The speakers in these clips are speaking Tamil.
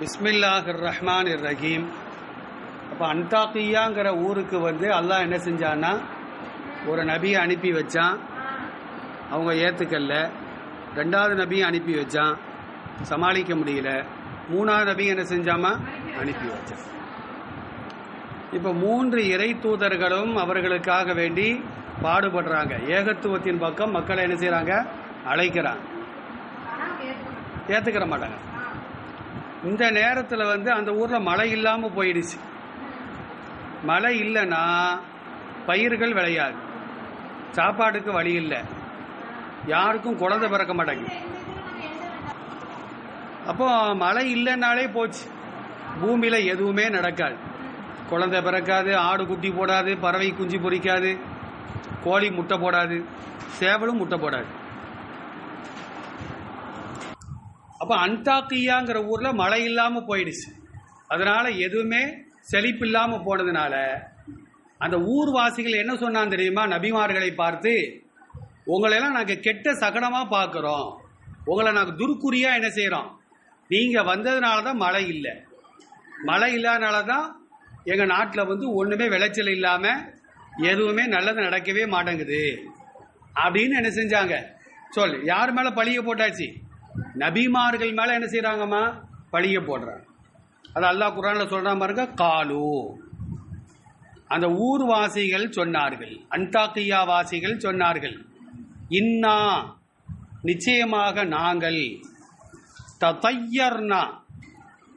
பிஸ்மில்லாஹ் ரஹ்மான் ரஹீம் அப்போ அன்தாக்கியாங்கிற ஊருக்கு வந்து அல்லாஹ் என்ன செஞ்சான்னா ஒரு நபியை அனுப்பி வச்சான். அவங்க ஏற்றுக்கல்ல ரெண்டாவது நபியை அனுப்பி வச்சான். சமாளிக்க முடியல. மூணாவது நபி என்ன செஞ்சாமா? அனுப்பி வச்சான். இப்போ மூன்று இறை தூதர்களும் அவர்களுக்காக வேண்டி பாடுபடுறாங்க. ஏகத்துவத்தின் பக்கம் மக்களை என்ன செய்கிறாங்க அழைக்கிறாங்க. ஏற்றுக்கிற மாட்டாங்க. இந்த நேரத்தில் வந்து அந்த ஊரில் மழை இல்லாமல் போயிடுச்சு. மழை இல்லைன்னா பயிர்கள் விளையாது. சாப்பாட்டுக்கு வழி இல்லை. யாருக்கும் குழந்தை பிறக்க மாட்டேங்குது. அப்போ மழை இல்லைன்னாலே போச்சு. பூமியில் எதுவுமே நடக்காது. குழந்தை பிறக்காது ஆடு குட்டி போடாது பறவை குஞ்சு பொரிக்காது கோழி முட்டை போடாது சேவலும் முட்டை போடாது. அப்போ அன்டாக்கியாங்கிற ஊரில் மழை இல்லாமல் போயிடுச்சு. அதனால் எதுவுமே செழிப்பு இல்லாமல் போனதுனால அந்த ஊர்வாசிகள் என்ன சொன்னான் தெரியுமா? நபிமார்களை பார்த்து உங்களையெல்லாம் நாங்கள் கெட்ட சகனமாக பார்க்குறோம். உங்களை நாங்கள் துருக்குறியாக என்ன செய்கிறோம் நீங்கள் வந்ததுனால தான் மழை இல்லை. மழை இல்லாதனால தான் எங்கள் நாட்டில் வந்து ஒன்றுமே விளைச்சல் இல்லாமல் எதுவுமே நல்லது நடக்கவே மாட்டேங்குது. அப்படின்னு என்ன செஞ்சாங்க. சொல் யார் மேலே பழிய போட்டாச்சு? நபிமார்கள் மேலே என்ன செய்கிறாங்கம்மா பழிய போடுறாங்க. அது அல்லாஹ் குரானில் சொல்கிறான் பாருங்க காலு. அந்த ஊர்வாசிகள் சொன்னார்கள் அன்டாக்கியா வாசிகள் சொன்னார்கள் இன்னா நிச்சயமாக நாங்கள் தத்தையர்னா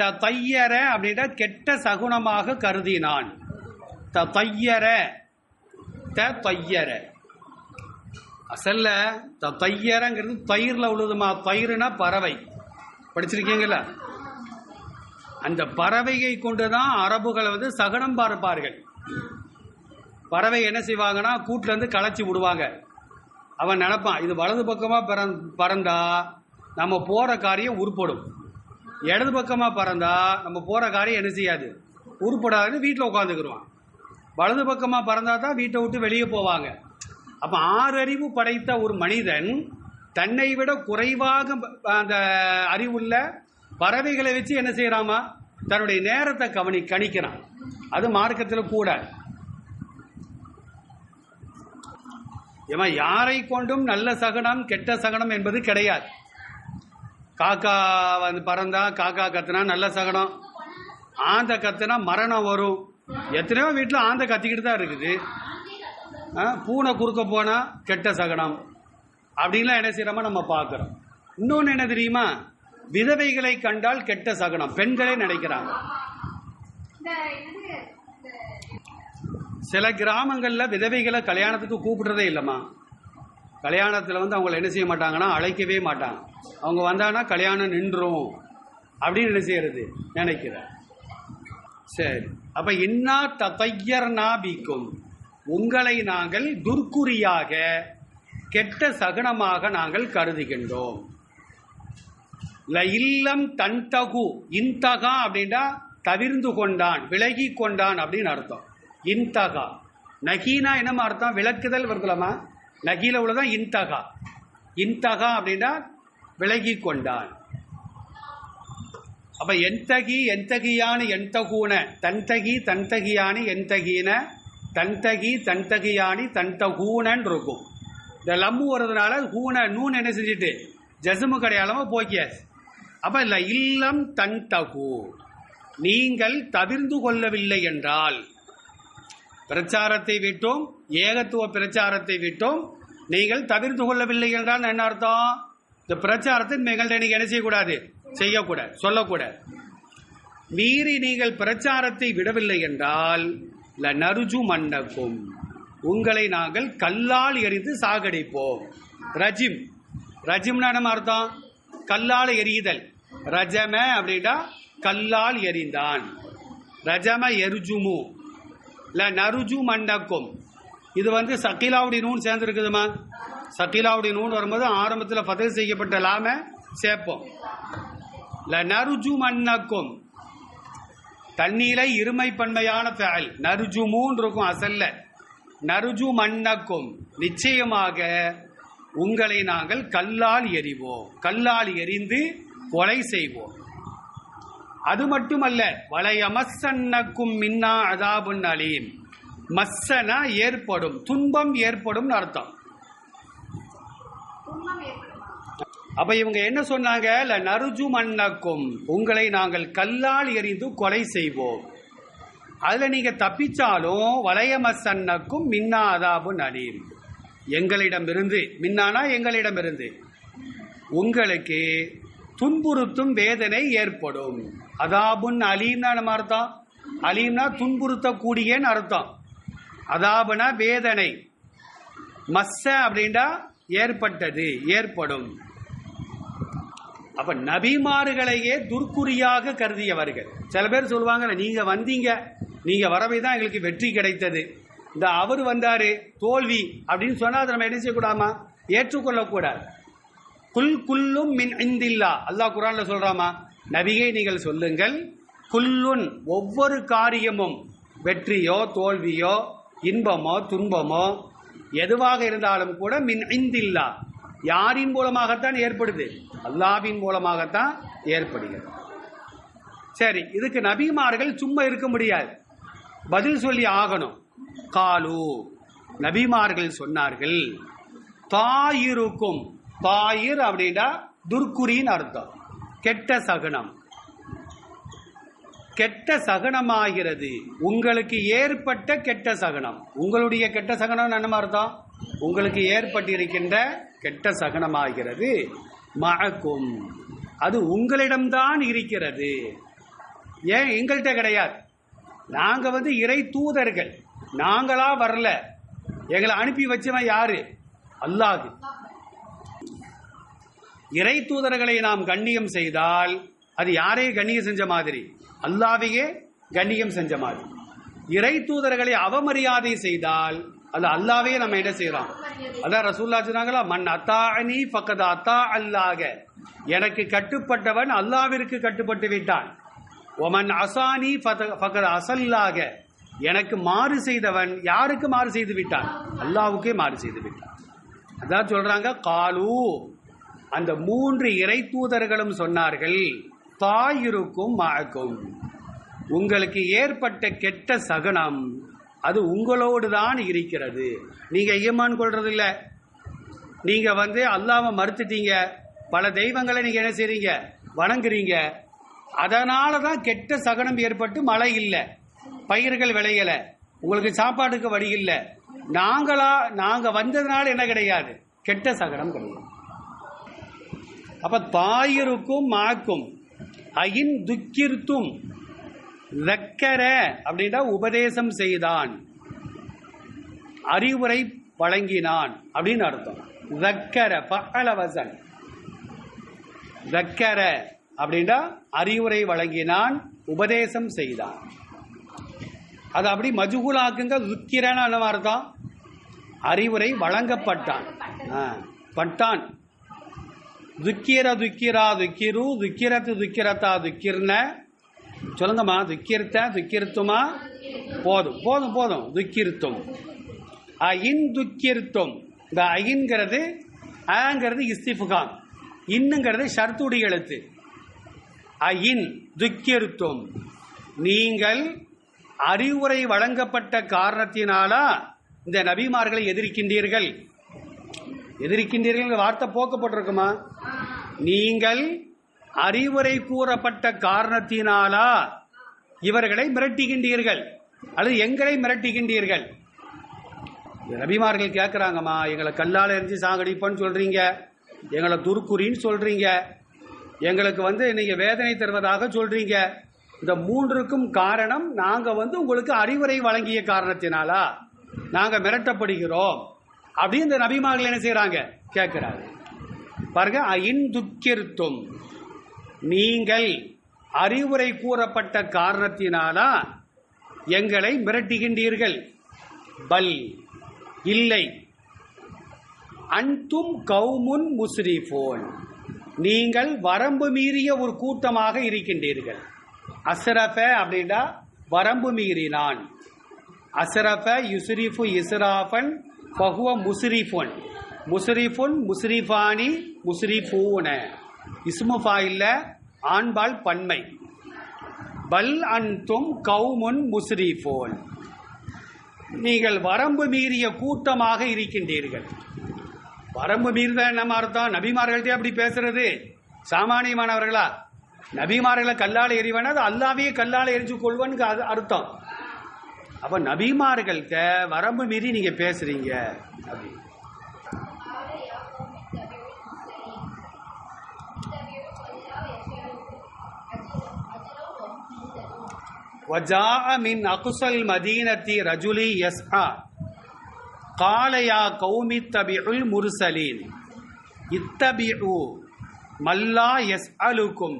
தத்தையர அப்படின்ற கெட்ட சகுனமாக கருதினான். தத்தையர தையர அசல்ல தையரங்கிறது தயிரில் உள்ளதுமா? தயிர்னா பறவை. படிச்சிருக்கீங்களா? அந்த பறவையை கொண்டு தான் அரபுகளை வந்து சகனம் பார்ப்பார்கள். பறவை என்ன செய்வாங்கன்னா கூட்டிலேருந்து களைச்சி விடுவாங்க. அவன் நினப்பான் இது வலது பக்கமாக பறந் பறந்தா நம்ம போகிற காரியம் உருப்படும். இடது பக்கமாக பறந்தா நம்ம போகிற காரியம் என்ன செய்யாது? உருப்படாதுன்னு வீட்டில் உட்காந்துக்கிடுவான் வலது பக்கமாக பறந்தா தான் வீட்டை விட்டு வெளியே போவாங்க. அப்போ ஆறறிவு படைத்த ஒரு மனிதன் தன்னை விட குறைவாக அந்த அறிவுள்ள பறவைகளை வச்சு என்ன செய்யறாமா? தன்னுடைய நேரத்தை கவனி கணிக்கிறான். அது மார்க்கத்தில் கூட. ஏமா யாரை கொண்டும் நல்ல சகனம் கெட்ட சகனம் என்பது கிடையாது. காக்கா வந்து பறந்தா காக்கா கத்துனா நல்ல சகனம். ஆந்த கத்துனா மரணம் வரும். எத்தனையோ வீட்டில் ஆந்த கத்திக்கிட்டு தான் இருக்குது. பூனை குறுக்க போனால் கெட்ட சகனம். அப்படின்லாம் என்ன செய்கிறோமா நம்ம பார்க்குறோம். இன்னொன்று என்ன தெரியுமா? விதவைகளை கண்டால் கெட்ட சகனம். பெண்களே நினைக்கிறாங்க. சில கிராமங்களில் விதவைகளை கல்யாணத்துக்கு கூப்பிடுறதே இல்லைம்மா. கல்யாணத்தில் வந்து அவங்கள என்ன செய்ய மாட்டாங்கன்னா அழைக்கவே மாட்டாங்க. அவங்க வந்தாங்கன்னா கல்யாணம் நின்றும். அப்படின்னு என்ன செய்யறது? நினைக்கிறேன் சரி. அப்போ இன்னா தத்தையர் நாபிக்கும். உங்களை நாங்கள் துர்க்குறியாக கெட்ட சகுனமாக நாங்கள் கருதுகின்றோம். இல்லம் தன்தகு இன்தகா அப்படின்னா தவிர்ந்து கொண்டான் விலகி கொண்டான் அப்படின்னு அர்த்தம். இன்தகா. நகீனா என்னமா அர்த்தம்? விளக்குதல் வருதுலமா நகீல உள்ளதான் இன்தகா. இன்தகா அப்படின்னா விலகி கொண்டான். அப்ப என்தகி என்தகியான என்தகூன தன்தகி என் தகீன தன்தகி தன்தகியானி தன்தகூனன்னு இருக்கும். இந்த லம்மு வர்றதுனால ஹூன நூன் என்ன செஞ்சுட்டு ஜசமு கடையாளமா போக்கியாச்சு. அப்போ இல்லை இல்லம் தன்தகு நீங்கள் தவிர்ந்து கொள்ளவில்லை என்றால் பிரச்சாரத்தை விட்டோம் ஏகத்துவ பிரச்சாரத்தை விட்டோம் நீங்கள் தவிர்த்து கொள்ளவில்லை என்றால் என்ன அர்த்தம்? இந்த பிரச்சாரத்தை நீங்கள் நீங்க என்ன செய்யக்கூடாது? செய்யக்கூடாது சொல்லக்கூடாது. மீறி நீங்கள் பிரச்சாரத்தை விடவில்லை என்றால் ல நருஜு மன்னக்கும். உங்களை நாங்கள் கல்லால் எரிந்து சாகடிப்போம். ரஜிம். ரஜிம்னா நம்ம அர்த்தம்? கல்லால் எரியுதல் ரஜம அப்படின்னா கல்லால் எரிந்தான் ரஜம எருஜுமு. ல நருஜு மண்டக்கும் இது வந்து சக்கிலாவுடைய நூன் சேர்ந்துருக்குதுமா? சக்கிலாவுடைய நூன் வரும்போது ஆரம்பத்தில் பதிவு செய்யப்பட்ட லாம சேர்ப்போம். ல நருஜு மன்னக்கும். தண்ணீரை இருமைப்பன்மையான ஃபேல். நருஜு இருக்கும் அசல்ல. நருஜு மன்னக்கும் நிச்சயமாக உங்களை நாங்கள் கல்லால் எறிவோம். கல்லால் எரிந்து கொலை செய்வோம். அது மட்டுமல்ல மஸ்ஸன்னக்கும் மின்னா அதாபுன் அலீம். மஸ்ஸனா ஏற்படும். துன்பம் ஏற்படும் அர்த்தம். அப்ப இவங்க என்ன சொன்னாங்க? "ல நறுஜு மன்னக்கும் உங்களை நாங்கள் கல்லால் எறிந்து கொலை செய்வோம். அதுல நீங்க தப்பிச்சாலும் வளையமசன்னக்கும் மின்னா அதாபுன் எங்களிடம் எங்களிடமிருந்து மின்னானா எங்களிடமிருந்து? உங்களுக்கு துன்புறுத்தும் வேதனை ஏற்படும். அதாபுன் அலீம்னா நம்ம அர்த்தம்? அலீம்னா துன்புறுத்தக்கூடியன்னு அர்த்தம். அதாபுனா வேதனை. மஸ்ஸ அப்படின்னா ஏற்பட்டது ஏற்படும். அப்ப நபிமார்களையே துர்க்குறியாக கருதியவர்கள். சில பேர் சொல்லுவாங்க நீங்க வந்தீங்க. நீங்க வரவை தான் எங்களுக்கு வெற்றி கிடைத்தது. இந்த அவர் வந்தாரு தோல்வி. அப்படின்னு சொன்னா அதை நம்ம என்ன செய்யக்கூடாமா? ஏற்றுக்கொள்ளக்கூடாது. குல் குல்லும் மின் இந்தில்லா. அல்லாஹ் குரான்ல சொல்றாமா? நபிகை நீங்கள் சொல்லுங்கள். குல்லுன் ஒவ்வொரு காரியமும் வெற்றியோ தோல்வியோ இன்பமோ துன்பமோ எதுவாக இருந்தாலும் கூட மின் இந்தில்லா. யாரின் மூலமாகத்தான் ஏற்படுது? அல்லாவின் மூலமாகத்தான் ஏற்படுகிறது. சரி இதுக்கு நபிமார்கள் சும்மா இருக்க முடியாது. பதில் சொல்லி ஆகணும். காலு நபிமார்கள் சொன்னார்கள் தாயிருக்கும் தாயிர் அப்படின்னா துர்க்குறின்னு அர்த்தம். கெட்ட சகுனம். கெட்ட சகனமாகிறது. உங்களுக்கு ஏற்பட்ட கெட்ட சகனம். உங்களுடைய கெட்ட சகனம் என்ன அர்த்தம்? உங்களுக்கு ஏற்பட்டிருக்கின்ற கெட்ட சகனமாகிறது. மகக்கும் அது உங்களிடம்தான் இருக்கிறது. ஏன்? எங்கள்கிட்ட கிடையாது. நாங்கள் வந்து இறை தூதர்கள். நாங்களா வரல. எங்களை அனுப்பி வச்சவன் யாரு? அல்லாஹ். இறை தூதர்களை நாம் கண்ணியம் செய்தால் அது யாரையே கண்ணியம் செஞ்ச மாதிரி? அல்லாவையே கண்ணியம் செஞ்ச மாதிரி. இறை தூதர்களை அவமரியாதை செய்தால் அது அல்லாவே நம்ம என்ன செய்யறோம் அதான் ரசூல்லா சொன்னாங்களா மண் அத்தானி பக்கத்து அத்தா அல்லாக எனக்கு கட்டுப்பட்டவன் அல்லாவிற்கு கட்டுப்பட்டு விட்டான். ஒமன் அசானி பக்கத அசல்லாக. எனக்கு மாறு செய்தவன் யாருக்கு மாறு செய்து விட்டான்? அல்லாவுக்கே மாறு செய்து விட்டான். அதான் சொல்றாங்க காலு. அந்த மூன்று இறை தூதர்களும் சொன்னார்கள் தாயிருக்கும் மாக்கும் உங்களுக்கு ஏற்பட்ட கெட்ட சகனம் அது உங்களோடு தான் இருக்கிறது. நீங்கள் ஈமான் கொள்றதில்ல. நீங்கள் வந்து அல்லாமல் மறுத்துட்டீங்க. பல தெய்வங்களை நீங்கள் என்ன செய்றீங்க? வணங்குறீங்க. அதனால தான் கெட்ட சகனம் ஏற்பட்டு மழை இல்லை. பயிர்கள் விளையலை. உங்களுக்கு சாப்பாட்டுக்கு வழி இல்லை. நாங்களா நாங்கள் வந்ததுனால என்ன கிடையாது? கெட்ட சகனம் கிடையாது. அப்போ தாயிருக்கும் மாக்கும். அயின் துக்கிர்த்தும் ரக்கர அப்படின்னா உபதேசம் செய்தான். அறிவுரை வழங்கினான் அப்படின்னு அர்த்தம். ரக்கர பகலவசன் ரக்கர அப்படின்னா அறிவுரை வழங்கினான் உபதேசம் செய்தான். அது அப்படி மஜுகுலாக்குங்க ருக்கிரன்னு என்ன அர்த்தம். அறிவுரை வழங்கப்பட்டான். ஆ, பட்டான். துக்கிர துக்கிரா துக்கிரு துக்கிரத்து துக்கிரத்தா துக்கிர்ன சொல்லுங்கம்மா துக்கிருத்த துக்கிருத்துமா? போதும் போதும் போதும். துக்கிருத்தும். அயின் துக்கிருத்தும். இந்த அயின்கிறது ஆங்கிறது இஸ்திஃபுகான். இன்னுங்கிறது ஷர்த்துடி எழுத்து அயின் துக்கிருத்தும். நீங்கள் அறிவுரை வழங்கப்பட்ட காரணத்தினாலா இந்த நபிமார்களை எதிர்க்கின்றீர்கள்? எதிர்க்கின்றீர்கள் வார்த்தை போக்கப்பட்டிருக்குமா? நீங்கள் அறிவுரை கூறப்பட்ட காரணத்தினாலா இவர்களை மிரட்டுகின்றீர்கள்? அல்லது எங்களை மிரட்டுகின்றீர்கள்? ரபிமார்கள் கேட்குறாங்கம்மா எங்களை கல்லால் எரிஞ்சு சாகடிப்போன்னு சொல்றீங்க. எங்களை துருக்குறின்னு சொல்றீங்க. எங்களுக்கு வந்து நீங்க வேதனை தருவதாக சொல்றீங்க. இந்த மூன்றுக்கும் காரணம் நாங்க வந்து உங்களுக்கு அறிவுரை வழங்கிய காரணத்தினாலா நாங்க மிரட்டப்படுகிறோம். அப்படின்னு இந்த நபிமார்கள் என்ன செய்கிறாங்க கேட்குறாரு பாருங்க அயின் துக்கிருத்தும் நீங்கள் அறிவுரை கூறப்பட்ட காரணத்தினாலா எங்களை மிரட்டுகின்றீர்கள். பல் இல்லை. அன்தும் கவுமுன் முஸ்ரிஃபோன். நீங்கள் வரம்பு மீறிய ஒரு கூட்டமாக இருக்கின்றீர்கள். அஸ்ரஃப அப்படின்னா வரம்பு மீறினான். அஸ்ரஃப யுசுரிஃபு இஸ்ராஃபன் பகுவ முஸ்ரிஃபுன். முஸ்ரிஃபுன் முஸ்ரிஃபானி முஸ்ரிஃபூன. இஸ்மு ஃபாயில்ல ஆண்பால் பன்மை. பல் அன்தும் கவுமுன் முஸ்ரீஃபோன் நீங்கள் வரம்பு மீறிய கூட்டமாக இருக்கின்றீர்கள். வரம்பு மீறுதல் நம்ம அர்த்தம் நபிமார்கள்ட்டே அப்படி பேசுறது. சாமானியமானவர்களா? நபிமார்களை கல்லால் எறிவன அது அல்லாவையே கல்லால் எரிஞ்சு கொள்வனுக்கு அது அர்த்தம். அப்ப நபிமார்கள்ட்ட வரம்பு மீறி நீங்க பேசுறீங்க. அப்படின்னு وجاء من أقصى المدينة رجل يسعى قال يا قوم اتبعوا المرسلين اتبعوا من لا يسألكم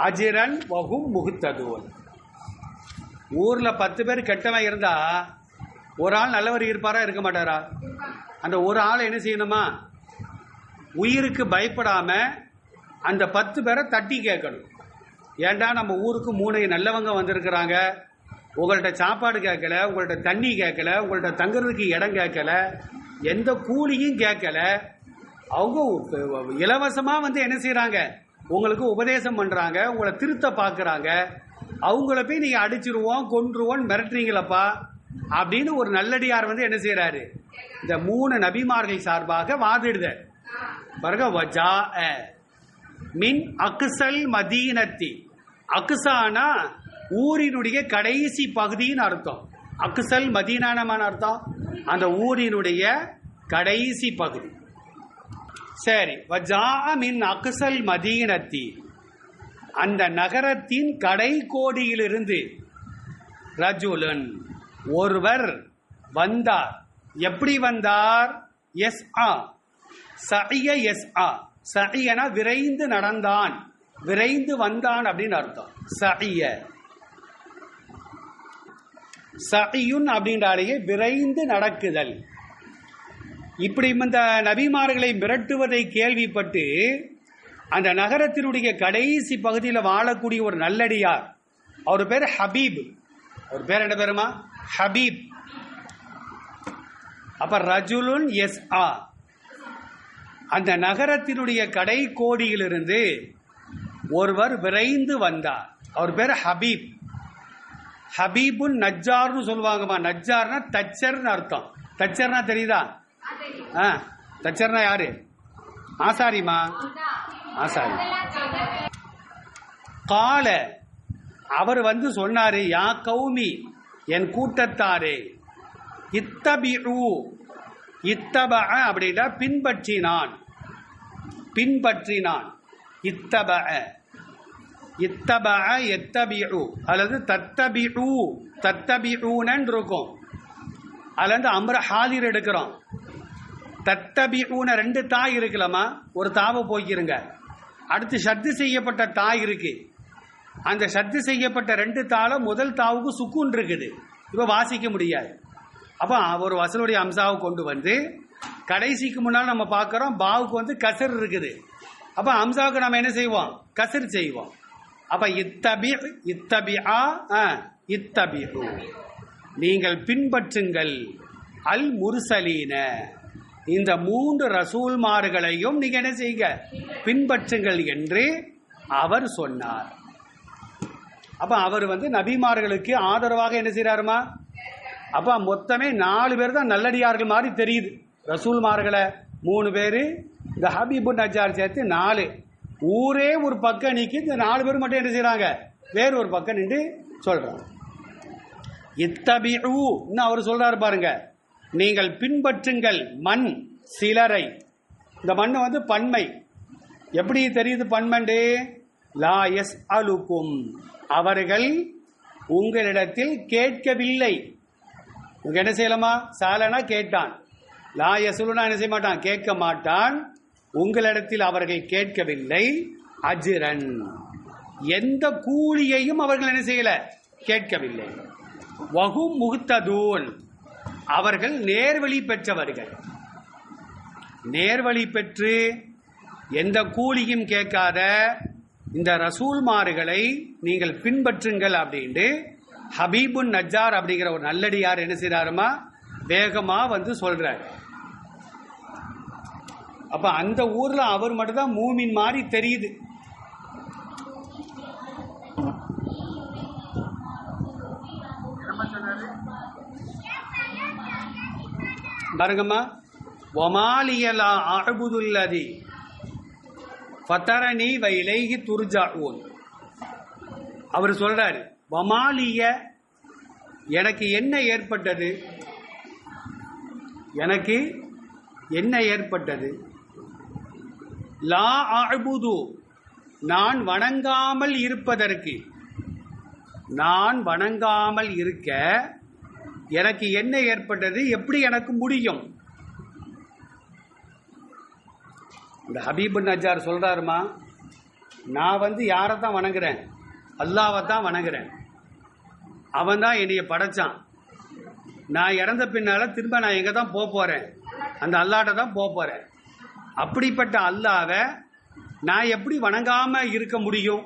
أجرا وهم مهتدون ஊர்ல பத்து பேர் கெட்டவன் இருந்தா ஒரு ஆள் நல்லவர் இருப்பாரா இருக்க மாட்டாரா அந்த ஒரு ஆள் என்ன செய்யணுமா உயிருக்கு பயப்படாம அந்த பத்து பேரை தட்டி கேட்கணும் ஏன்டா நம்ம ஊருக்கு மூணு நல்லவங்க வந்திருக்கிறாங்க? உங்கள்கிட்ட சாப்பாடு கேட்கல உங்கள்கிட்ட தண்ணி கேட்கல உங்கள்கிட்ட தங்குறதுக்கு இடம் கேட்கல எந்த கூலியும் கேட்கல. அவங்க இலவசமாக வந்து என்ன செய்கிறாங்க உங்களுக்கு உபதேசம் பண்ணுறாங்க உங்களை திருத்த பார்க்குறாங்க அவங்கள போய் நீங்கள் அடிச்சிருவோம் கொன்றுவோம் மிரட்டுறீங்களப்பா அப்படின்னு ஒரு நல்லடியார் வந்து என்ன செய்கிறாரு இந்த மூணு நபிமார்கள் சார்பாக வாதிடுத. பாருங்க வஜா மின் அக்சல் மதீனத்தி. அக்குசானா ஊரினுடைய கடைசி பகுதின்னு அர்த்தம். அக்குசல் மதீனானமான அர்த்தம்? அந்த ஊரினுடைய கடைசி பகுதி. சரி வஜாமின் அக்குசல் மதீனத்தி. அந்த நகரத்தின் கடை கோடியிலிருந்து ரஜுலன் ஒருவர் வந்தார். எப்படி வந்தார்? எஸ் ஆ. சய எஸ் ஆ. சயனா விரைந்து நடந்தான். விரைந்து வந்தான் அப்படின்னு அர்த்தம். சகிய சகியுன் அப்படின்றாலேயே விரைந்து நடக்குதல். இப்படி இந்த நபிமார்களை மிரட்டுவதை கேள்விப்பட்டு அந்த நகரத்தினுடைய கடைசி பகுதியில் வாழக்கூடிய ஒரு நல்லடியார். அவர் பேர் ஹபீப். அவர் பேர் என்ன பேருமா ஹபீப். அப்ப ரஜுலுன் எஸ் ஆ அந்த நகரத்தினுடைய கடை கோடியிலிருந்து ஒருவர் விரைந்து வந்தார். அவர் பேர் ஹபீப். ஹபீபுன் நஜ்ஜார்னு சொல்லுவாங்கம்மா. நஜ்ஜார்னா தச்சர்னு அர்த்தம். தச்சர்னா தெரியுதா? ஆ தச்சர்னா யாரு? ஆசாரிமா ஆசாரி. கால அவர் வந்து சொன்னாரு யா கௌமி என் கூட்டத்தாரே இத்தபிரு இத்தப அப்படின்னா பின்பற்றினான். பின்பற்றினான். இத்தப இத்தப எத்தபிஉ. அல்லது தத்தபிஉ. தத்தபிஉன்னு இருக்கும் அதில் இருந்து அம்ர ஹாதிர் எடுக்கிறோம். தத்தபிஊன ரெண்டு தாய் இருக்கலாமா ஒரு தாவை போய்க்கிருங்க அடுத்து சத்து செய்யப்பட்ட தாய் இருக்கு. அந்த சத்து செய்யப்பட்ட ரெண்டு தாளை முதல் தாவுக்கு சுக்குன் இருக்குது. இப்போ வாசிக்க முடியாது. அப்போ ஒரு வசலுடைய அம்சாவை கொண்டு வந்து கடைசிக்கு முன்னால் நம்ம பார்க்குறோம் பாவுக்கு வந்து கசர் இருக்குது. அப்போ அம்சாவுக்கு நம்ம என்ன செய்வோம்? கசிர் செய்வோம். அப்போ இத்தபி இத்தபி ஆ இத்தபி நீங்கள் பின்பற்றுங்கள். அல் முர்சலீன. இந்த மூன்று ரசூல்மார்களையும் நீங்க என்ன செய்யுங்க? பின்பற்றுங்கள் என்று அவர் சொன்னார். அப்ப அவர் வந்து நபிமார்களுக்கு ஆதரவாக என்ன செய்யறாருமா அப்ப மொத்தமே நாலு பேர் தான் நல்லடியார்கள் மாதிரி தெரியுது. ரசூல்மார்களை மூணு பேர் இந்த ஹபீபுன் நஜார் சேர்த்து நாலு. ஊரே ஒரு பக்கம் நீக்கி இந்த நாலு பேர் மட்டும் என்ன செய்கிறாங்க வேறு ஒரு பக்கம் நின்று சொல்கிறாங்க இத்தபி இன்னும் அவர் சொல்கிறாரு பாருங்க. நீங்கள் பின்பற்றுங்கள் மண் சிலரை. இந்த மண் வந்து பன்மை. எப்படி தெரியுது பன்மண்டு? லா எஸ் அலுக்கும் அவர்கள் உங்களிடத்தில் கேட்கவில்லை. உங்க என்ன செய்யலாமா? சாலனா கேட்டான். லா எசுலுனா என்ன செய்ய மாட்டான்? கேட்க மாட்டான். உங்களிடத்தில் அவர்கள் கேட்கவில்லை அஜிரன். எந்த கூலியையும் அவர்கள் என்ன செய்யல? கேட்கவில்லை. வகு முகுத்ததூன் அவர்கள் நேர்வழி பெற்றவர்கள். நேர்வழி பெற்று எந்த கூலியும் கேட்காத இந்த ரசூல்மார்களை நீங்கள் பின்பற்றுங்கள் அப்படின்ட்டு ஹபீபுன் நஜார் அப்படிங்கிற ஒரு நல்லடியார் என்ன செய்கிறாருமா வேகமாக வந்து சொல்கிறார் அப்போ அந்த ஊரில் அவர் மட்டும்தான் மூமின் மாதிரி தெரியுது. பாருங்கம்மா. ஒமாலியலா அழகுதுல்லதி ஃபத்தரணி வைலேகி துர்ஜாவோன் அவர் சொல்கிறாரு வமாலிய எனக்கு என்ன ஏற்பட்டது? எனக்கு என்ன ஏற்பட்டது? லா அபுது நான் வணங்காமல் இருப்பதற்கு. நான் வணங்காமல் இருக்க எனக்கு என்ன ஏற்பட்டது? எப்படி எனக்கு முடியும்? இந்த ஹபீபு நஜார் சொல்கிறாருமா நான் வந்து யாரை தான் வணங்குறேன்? அல்லாவை தான் வணங்குறேன். அவன் தான் என்னைய படைச்சான். நான் இறந்த பின்னால திரும்ப நான் எங்கே தான் போக போகிறேன் அந்த அல்லாட்ட தான் போக போகிறேன் அப்படிப்பட்ட அல்லாத நான் எப்படி வணங்காம இருக்க முடியும்?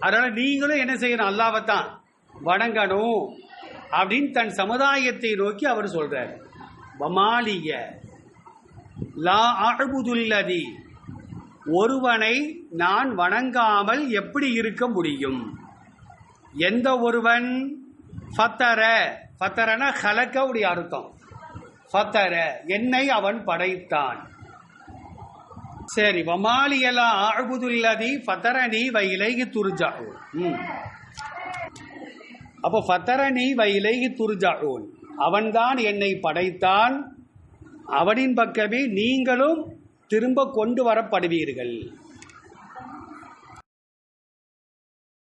அதனால நீங்களும் என்ன செய்யணும்? அல்லாவை தான் வணங்கணும் அப்படின்னு தன் சமுதாயத்தை நோக்கி அவர் சொல்றார். வமாலிய லா அழுபுதுல்லதி ஒருவனை நான் வணங்காமல் எப்படி இருக்க முடியும்? எந்த ஒருவன்? ஃபத்தர ஃபத்தரன ஹலக்கவுடைய அர்த்தம். ஃபத்தர என்னை அவன் படைத்தான். சரி வமாலியலா அழுபுதுல்லதி ஃபத்தரணி வயிலைகி துர்ஜாவும் ம். அப்போ ஃபத்தரணி இலைகி துர்ஜாவும் அவன்தான் என்னை படைத்தான். அவனின் பக்கமே நீங்களும் திரும்ப கொண்டு வரப்படுவீர்கள்.